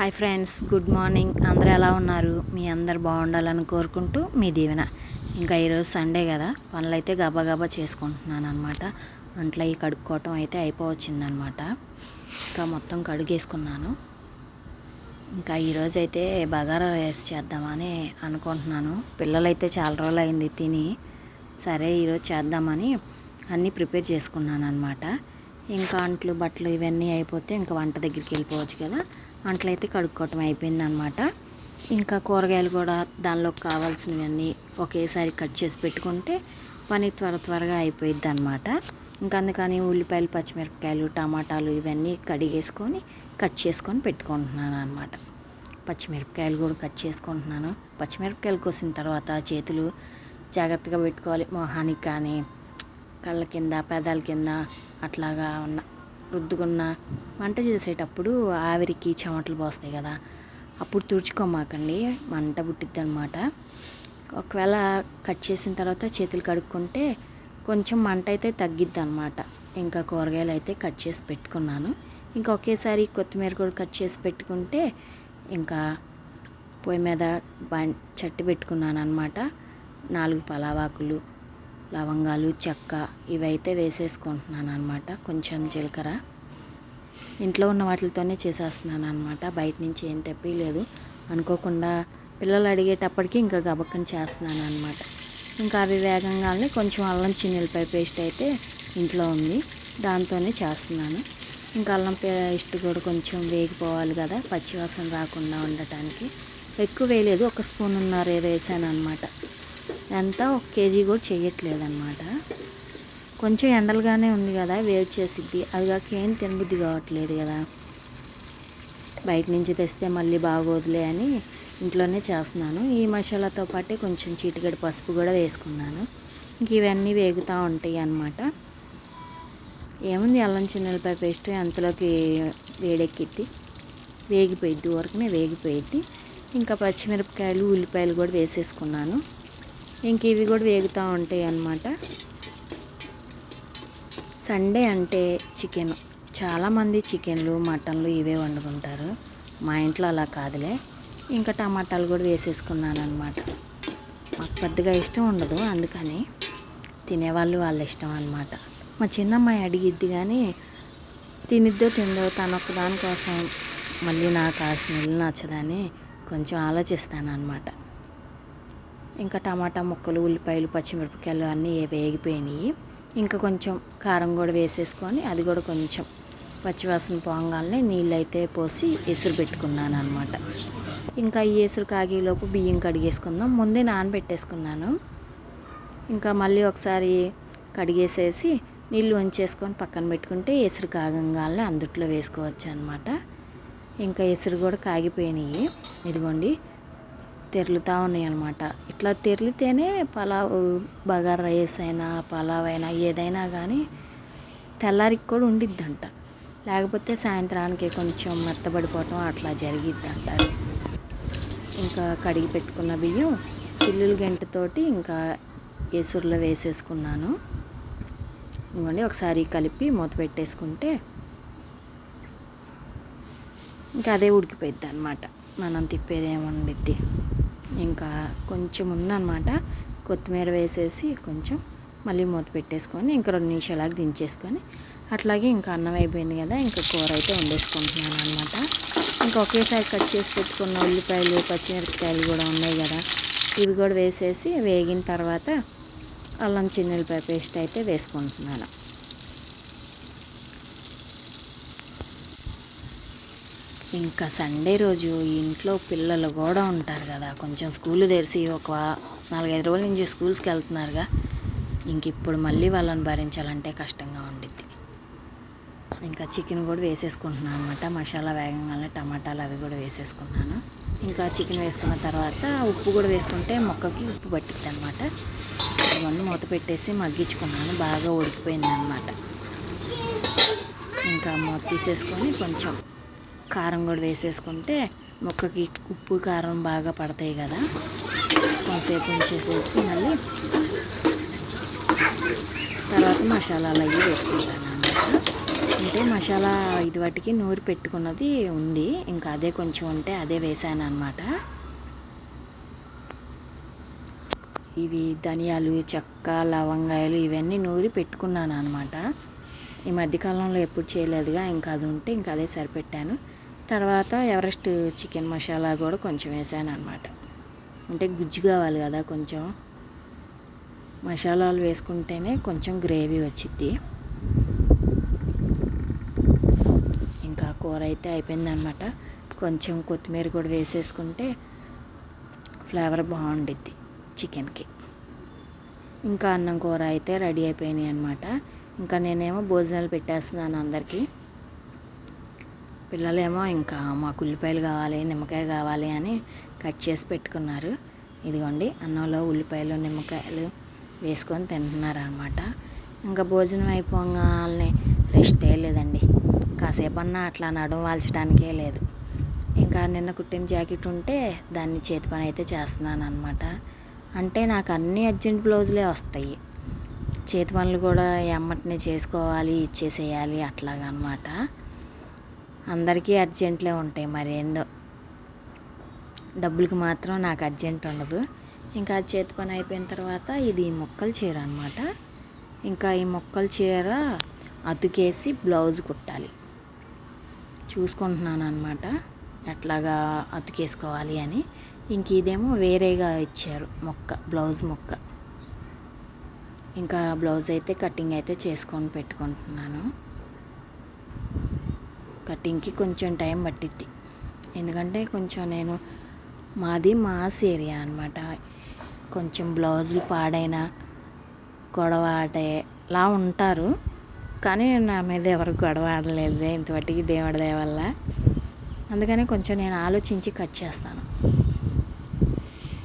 Hi friends good morning. అందరూ ఎలా ఉన్నారు? మీ అందరు బాగుండాలని కోరుకుంటూ మీ దీవెన. ఇంకా ఈరోజు సండే కదా పనులు అయితే గబా గబా చేసుకుంటున్నాను అనమాట అంట్లో ఈ కడుక్కోవటం అయితే అయిపోవచ్చిందనమాట ఇంకా మొత్తం కడుగేసుకున్నాను. ఇంకా ఈరోజు అయితే బగారా రైస్ చేద్దామని అనుకుంటున్నాను. పిల్లలైతే చాలా రోజులు అయింది తిని. సరే ఈరోజు చేద్దామని అన్నీ ప్రిపేర్ చేసుకున్నాను అనమాట ఇంకా అంట్లు బట్టలు ఇవన్నీ అయిపోతే ఇంకా వంట దగ్గరికి వెళ్ళిపోవచ్చు కదా. అంట్లు అయితే కడుక్కోవటం అయిపోయింది అనమాట ఇంకా కూరగాయలు కూడా దానిలోకి కావాల్సినవన్నీ ఒకేసారి కట్ చేసి పెట్టుకుంటే పని త్వర త్వరగా అయిపోయిద్ది అనమాట ఇంకా అందుకని ఉల్లిపాయలు పచ్చిమిరపకాయలు టమాటాలు ఇవన్నీ కడిగేసుకొని కట్ చేసుకొని పెట్టుకుంటున్నాను అనమాట పచ్చిమిరపకాయలు కూడా కట్ చేసుకుంటున్నాను. పచ్చిమిరపకాయలు కోసిన తర్వాత చేతులు జాగ్రత్తగా పెట్టుకోవాలి. మొహానికి కానీ కళ్ళ కింద పెదాల కింద అట్లాగా ఉన్న రుద్దుకున్న వంట చేసేటప్పుడు ఆవిరికి చెమటలు పోస్తాయి కదా అప్పుడు తుడుచుకోమాకండి. మంట పుట్టిద్ది అనమాట ఒకవేళ కట్ చేసిన తర్వాత చేతులు కడుక్కుంటే కొంచెం మంట అయితే తగ్గిద్ది అనమాట ఇంకా కూరగాయలు అయితే కట్ చేసి పెట్టుకున్నాను. ఇంకా ఒకేసారి కొత్తిమీర కూడా కట్ చేసి పెట్టుకుంటే ఇంకా పొయ్యి మీద బం చట్టి పెట్టుకున్నాను అనమాట నాలుగు పలావాకులు లవంగాలు చెక్క ఇవైతే వేసేసుకుంటున్నాను అనమాట కొంచెం జీలకర్ర. ఇంట్లో ఉన్న వాటితోనే చేసేస్తున్నాను అనమాట బయట నుంచి ఏం తెప్పలేదు అనుకోకుండా పిల్లలు అడిగేటప్పటికి ఇంకా గబక్కని చేస్తున్నాను అనమాట ఇంకా అవి వేగంగానే కొంచెం అల్లం చిన్నెలపై పేస్ట్ అయితే ఇంట్లో ఉంది. దాంతోనే చేస్తున్నాను. ఇంకా అల్లం పేస్ట్ కూడా కొంచెం వేగిపోవాలి కదా పచ్చివాసన రాకుండా ఉండటానికి. ఎక్కువ వేయలేదు. ఒక స్పూన్ ఉన్నారు వేసాను అనమాట ఎంత ఒక కేజీ కూడా చేయట్లేదు అనమాట కొంచెం ఎండలుగానే ఉంది కదా వేడి చేసిద్ది. అది కాక ఏం తినబుద్ధి కావట్లేదు కదా. బయట నుంచి తెస్తే మళ్ళీ బాగోదులే అని ఇంట్లోనే చేస్తున్నాను. ఈ మసాలాతో పాటే కొంచెం చీటిగడి పసుపు కూడా వేసుకున్నాను. ఇంక ఇవన్నీ వేగుతూ ఉంటాయి అన్నమాట. ఏముంది అల్లం చిన్నెలపాయ పేస్ట్ అంతలోకి వేడెక్కిద్ది. వేగిపోయిద్ది వరకునే వేగిపోయిద్ది. ఇంకా పచ్చిమిరపకాయలు ఉల్లిపాయలు కూడా వేసేసుకున్నాను. ఇంక ఇవి కూడా వేగుతూ ఉంటాయి అన్నమాట. సండే అంటే చికెన్. చాలామంది చికెన్లు మటన్లు ఇవే వండుకుంటారు. మా ఇంట్లో అలా కాదులే. ఇంకా టమాటాలు కూడా వేసేసుకున్నాను అనమాట మాకు పెద్దగా ఇష్టం ఉండదు అందుకని తినేవాళ్ళు వాళ్ళ ఇష్టం అనమాట మా చిన్నమ్మాయి అడిగిద్ది కానీ తినిద్దో తిందో తనొక్క దానికోసం మళ్ళీ నాకు ఆ స్మెల్ నచ్చదని కొంచెం ఆలోచిస్తాను అనమాట ఇంకా టమాటా ముక్కలు ఉల్లిపాయలు పచ్చిమిరపకాయలు అన్నీ వేగిపోయినాయి. ఇంకా కొంచెం కారం కూడా వేసేసుకొని అది కూడా కొంచెం పచ్చివాసన పోగానే నీళ్ళు అయితే పోసి ఎసురు పెట్టుకున్నాను అనమాట ఇంకా ఈ ఎసురు కాగేలోపు బియ్యం కడిగేసుకుందాం. ముందే నానబెట్టేసుకున్నాను. ఇంకా మళ్ళీ ఒకసారి కడిగేసేసి నీళ్ళు వంచేసుకొని పక్కన పెట్టుకుంటే ఎసురు కాగంగానే అందుట్లో వేసుకోవచ్చు అనమాట ఇంకా ఎసురు కూడా కాగిపోయినాయి. ఇదిగోండి తెరులుతూ ఉన్నాయి అనమాట ఇట్లా తెరిలితేనే పలావ్ బగార్ రైస్ అయినా పలావ్ అయినా ఏదైనా కానీ తెల్లారికి కూడా ఉండిద్దంట. లేకపోతే సాయంత్రానికి కొంచెం మెత్తబడిపోవటం అట్లా జరిగిద్దంట ఇంకా కడిగి పెట్టుకున్న బియ్యం చిల్లులు గంటతోటి ఇంకా ఎసురులో వేసేసుకున్నాను. ఇవ్వండి ఒకసారి కలిపి మూత పెట్టేసుకుంటే ఇంకా అదే ఉడికిపోయిద్ది అనమాట మనం తిప్పేది ఏముండిద్ది? ఇంకా కొంచెం ఉందన్నమాట. కొత్తిమీర వేసేసి కొంచెం మళ్ళీ మూత పెట్టేసుకొని ఇంకా రెండు నిమిషాలకు దించేసుకొని అట్లాగే ఇంకా అన్నం అయిపోయింది కదా ఇంకా కూర అయితే వండేసుకుంటున్నాను అనమాట ఇంకా ఒకేసారి కట్ చేసి పెట్టుకున్న ఉల్లిపాయలు పచ్చిమిరపకాయలు కూడా ఉన్నాయి కదా ఇవి కూడా వేసేసి వేగిన తర్వాత అల్లం చిన్నెల్లిపాయ పేస్ట్ అయితే వేసుకుంటున్నాను. ఇంకా సండే రోజు ఇంట్లో పిల్లలు కూడా ఉంటారు కదా. కొంచెం స్కూల్ తెరిచి ఒక నాలుగైదు రోజుల నుంచి స్కూల్స్కి వెళ్తున్నారుగా. ఇంక ఇప్పుడు మళ్ళీ వాళ్ళని భరించాలంటే కష్టంగా ఉండిద్ది. ఇంకా చికెన్ కూడా వేసేసుకుంటున్నాను అనమాట మసాలా వేగంగానే టమాటాలు అవి కూడా వేసేసుకున్నాను. ఇంకా చికెన్ వేసుకున్న తర్వాత ఉప్పు కూడా వేసుకుంటే మొక్కకి ఉప్పు పట్టిద్ది అనమాట ఇవన్నీ మూత పెట్టేసి మగ్గించుకున్నాను. బాగా ఉడికిపోయింది అనమాట ఇంకా మూత తీసేసుకొని కొంచెం కారం కూడా వేసేసుకుంటే మొక్కకి ఉప్పు కారం బాగా పడతాయి కదా. కొంతసేపు ఉంచేసేసి మళ్ళీ తర్వాత మసాలాలు అవి వేసుకుంటాను అన్నమాట. అంటే మసాలా ఇది వాటికి నూరి పెట్టుకున్నది ఉంది. ఇంకా అదే కొంచెం ఉంటే అదే వేసాను అనమాట ఇవి ధనియాలు చెక్క లవంగాయలు ఇవన్నీ నూరి పెట్టుకున్నాను అనమాట ఈ మధ్యకాలంలో ఎప్పుడు చేయలేదుగా ఇంకా అది ఉంటే ఇంకా అదే సరిపెట్టాను. తర్వాత ఎవరెస్ట్ చికెన్ మసాలా కూడా కొంచెం వేసాను అనమాట అంటే గుజ్జు కావాలి కదా కొంచెం. మసాలాలు వేసుకుంటేనే కొంచెం గ్రేవీ వచ్చిద్ది. ఇంకా కూర అయితే అయిపోయిందనమాట కొంచెం కొత్తిమీర కూడా వేసేసుకుంటే ఫ్లేవర్ బాగుండిద్ది చికెన్కి. ఇంకా అన్నం కూర అయితే రెడీ అయిపోయినాయి అనమాట ఇంకా నేనేమో భోజనాలు పెట్టేస్తున్నాను అందరికీ. పిల్లలేమో ఇంకా మాకు ఉల్లిపాయలు కావాలి నిమ్మకాయ కావాలి అని కట్ చేసి పెట్టుకున్నారు. ఇదిగోండి అన్నంలో ఉల్లిపాయలు నిమ్మకాయలు వేసుకొని తింటున్నారు అనమాట ఇంకా భోజనం అయిపోగానే రెస్టే లేదండి. కాసేపు అన్నా అట్లా నడుము వాల్చడానికే లేదు. ఇంకా నిన్న కుట్టిన జాకెట్ ఉంటే దాన్ని చేతి పని అయితే చేస్తున్నాను అనమాట అంటే నాకు అన్ని అర్జెంట్ బ్లౌజులే వస్తాయి. చేతి పనులు కూడా ఎమ్మటిని చేసుకోవాలి ఇచ్చేసేయాలి అట్లాగనమాట అందరికీ అర్జెంట్లే ఉంటాయి మరి ఏందో. డబ్బులకి మాత్రం నాకు అర్జెంట్ ఉండదు. ఇంకా చేతి పని అయిపోయిన తర్వాత ఇది మొక్కలు చీర అనమాట ఇంకా ఈ మొక్కల చీర అతుకేసి బ్లౌజ్ కుట్టాలి. చూసుకుంటున్నాను అనమాట ఎట్లాగా అతికేసుకోవాలి అని. ఇంక ఇదేమో వేరేగా ఇచ్చారు మొక్క బ్లౌజ్ మొక్క. ఇంకా బ్లౌజ్ అయితే కటింగ్ అయితే చేసుకొని పెట్టుకుంటున్నాను. కటింగ్కి కొంచెం టైం పట్టిద్ది. ఎందుకంటే కొంచెం నేను మాది మాస్ ఏరియా అనమాట కొంచెం బ్లౌజులు పాడైన గొడవ ఆడేలా ఉంటారు. కానీ నేను నా మీద ఎవరు గొడవ ఆడలేదు ఇంతవరకు దేవుడి వల్ల. అందుకని కొంచెం నేను ఆలోచించి కట్ చేస్తాను.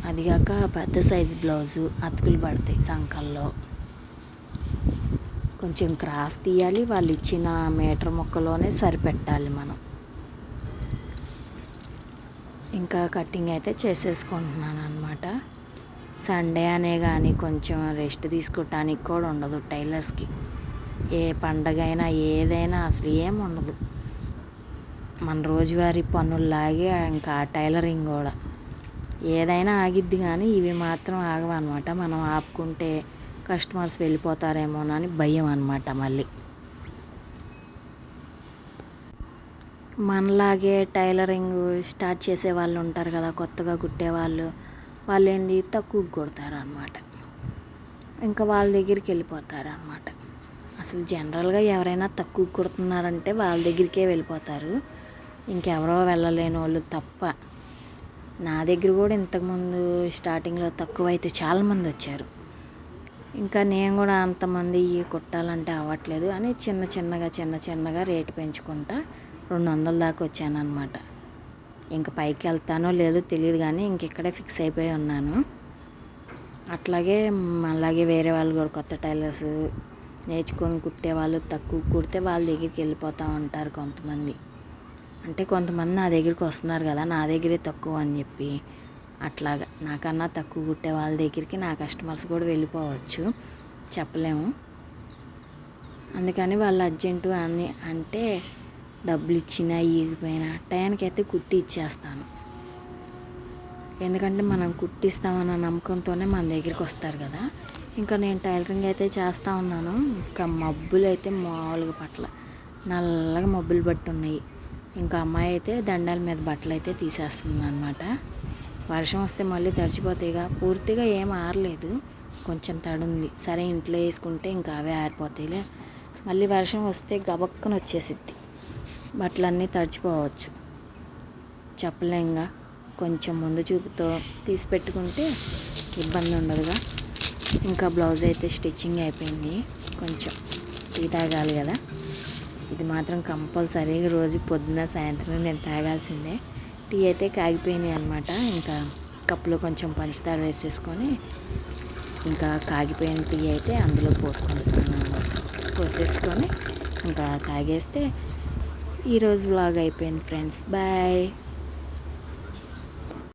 అదిగాక పెద్ద సైజు బ్లౌజు అతుకులు పడతాయి సంకల్లో. కొంచెం క్రాస్ తీయాలి. వాళ్ళు ఇచ్చిన మీటర్ ముక్కలోనే సరిపెట్టాలి మనం. ఇంకా కటింగ్ అయితే చేసేసుకుంటున్నాను అనమాట సండే అనే కానీ కొంచెం రెస్ట్ తీసుకోవటానికి కూడా ఉండదు టైలర్స్కి. ఏ పండగ అయినా ఏదైనా అసలు ఏం ఉండదు. మన రోజువారీ పనుల్లాగే ఇంకా టైలరింగ్ కూడా. ఏదైనా ఆగిద్ది కానీ ఇవి మాత్రం ఆగవన్నమాట. మనం ఆపుకుంటే కస్టమర్స్ వెళ్ళిపోతారేమోనని భయం అనమాట మళ్ళీ. మనలాగే టైలరింగ్ స్టార్ట్ చేసే వాళ్ళు ఉంటారు కదా కొత్తగా కుట్టేవాళ్ళు వాళ్ళు ఏంది తక్కువ కుడతారు అనమాట ఇంకా వాళ్ళ దగ్గరికి వెళ్ళిపోతారు అనమాట అసలు జనరల్గా ఎవరైనా తక్కువ కుడుతున్నారంటే వాళ్ళ దగ్గరికే వెళ్ళిపోతారు. ఇంకెవరో వెళ్ళలేని వాళ్ళు తప్ప. నా దగ్గర కూడా ఇంతకుముందు స్టార్టింగ్లో తక్కువ అయితే చాలామంది వచ్చారు. ఇంకా నేను కూడా అంతమంది కుట్టాలంటే అవ్వట్లేదు అని చిన్న చిన్నగా చిన్న చిన్నగా రేటు పెంచుకుంటా. రెండు వందల దాకా వచ్చానమాట ఇంకా పైకి వెళ్తానో లేదో తెలియదు కానీ ఇంక ఇక్కడే ఫిక్స్ అయిపోయి ఉన్నాను. అట్లాగే అలాగే వేరే వాళ్ళు కూడా కొత్త టైలర్స్ నేర్చుకొని కుట్టే వాళ్ళు తక్కువ కుడితే వాళ్ళ దగ్గరికి వెళ్ళిపోతూ ఉంటారు కొంతమంది. అంటే కొంతమంది నా దగ్గరికి వస్తున్నారు కదా నా దగ్గరే తక్కువ అని చెప్పి. అట్లాగా. నాకన్నా తక్కువ కుట్టే వాళ్ళ దగ్గరికి నా కస్టమర్స్ కూడా వెళ్ళిపోవచ్చు. చెప్పలేము. అందుకని వాళ్ళు అర్జెంటు అని అంటే డబ్బులు ఇచ్చినా ఈగిపోయినా టయానికి అయితే కుట్టి ఇచ్చేస్తాను. ఎందుకంటే మనం కుట్టిస్తామన్న నమ్మకంతోనే మన దగ్గరికి వస్తారు కదా. ఇంకా నేను టైలరింగ్ అయితే చేస్తూ ఉన్నాను. ఇంకా మబ్బులు అయితే మామూలుగా పట్ల నల్లగా మబ్బులు పట్టి ఉన్నాయి ఇంకా అమ్మాయి అయితే దండాల మీద బట్టలు అయితే తీసేస్తుంది అనమాట వర్షం వస్తే మళ్ళీ తడిచిపోతాయిగా. పూర్తిగా ఏం ఆరలేదు. కొంచెం తడుంది. సరే ఇంట్లో వేసుకుంటే ఇంకా అవే ఆరిపోతాయిలే. మళ్ళీ వర్షం వస్తే గబక్కన వచ్చేసిద్ది. బట్టలన్నీ తడిచిపోవచ్చు. చెప్పలేంగా కొంచెం ముందు చూపుతో తీసి పెట్టుకుంటే ఇబ్బంది ఉండదుగా. ఇంకా బ్లౌజ్ అయితే స్టిచ్చింగ్ అయిపోయింది. కొంచెం టీ తాగాలి కదా. ఇది మాత్రం కంపల్సరీగా రోజు పొద్దున సాయంత్రం నేను తాగాల్సిందే. టీ అయితే కాగిపోయినాయి అనమాట ఇంకా కప్పులో కొంచెం పంచదార వేసేసుకొని ఇంకా కాగిపోయిన టీ అయితే అందులో పోసుకుంటున్నాను అనమాట పోసేసుకొని ఇంకా తాగేస్తే ఈరోజు బ్లాగ్ అయిపోయింది ఫ్రెండ్స్. బాయ్.